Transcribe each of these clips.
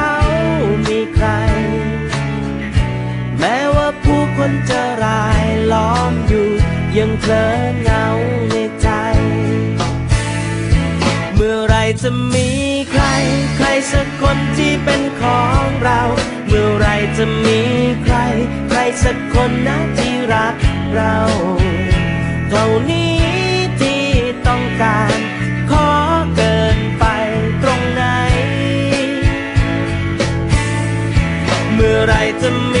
า ยังเพลินเหงาในใจ เมื่อไรจะมีใคร ใครสักคนที่เป็นของเรา เมื่อไรจะมีใคร ใครสักคนนะที่รักเราเท่านี้ที่ต้องการ ขอเกินไปตรงไหน เมื่อไรจะมี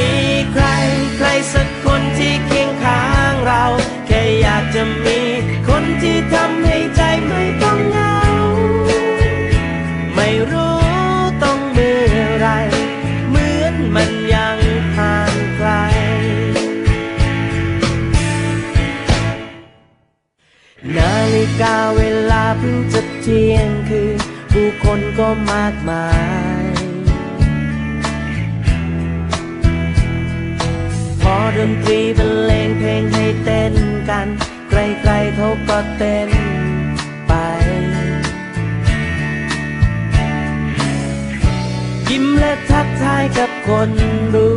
จะมี คนที่ทำให้ใจไม่ต้องเหงา ไม่รู้ต้องเมื่อไร เหมือนมันยังห่างไกล นาฬิกาเวลาเพิ่งจะเที่ยงคืนผู้คนก็มากมายพอดนตรีบรรเลงเพลงให้เต้นกัน ไกลๆเขาก็เต้นไป ยิ้มและทักทายกับคนรู้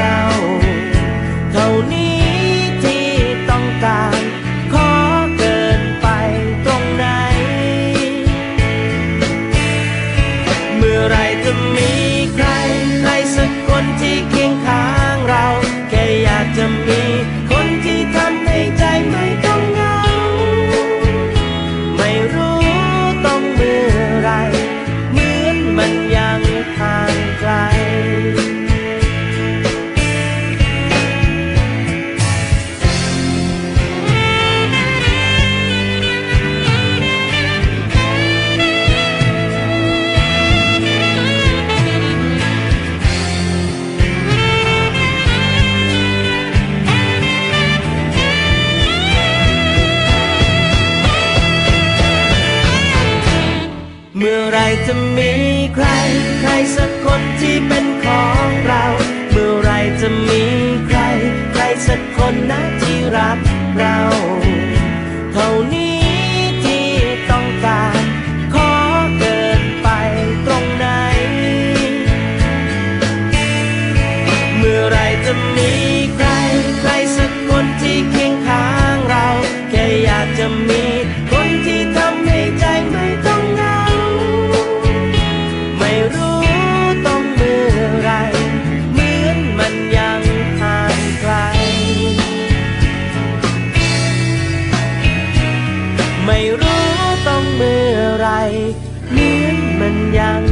รั จะมีใคร ใครสักคนที่เป็นของเรา เมื่อไรจะมีใคร ใครสักคนนะที่รักเรา ไม่รู้ต้องเมื่อไรเหมือนมันยัง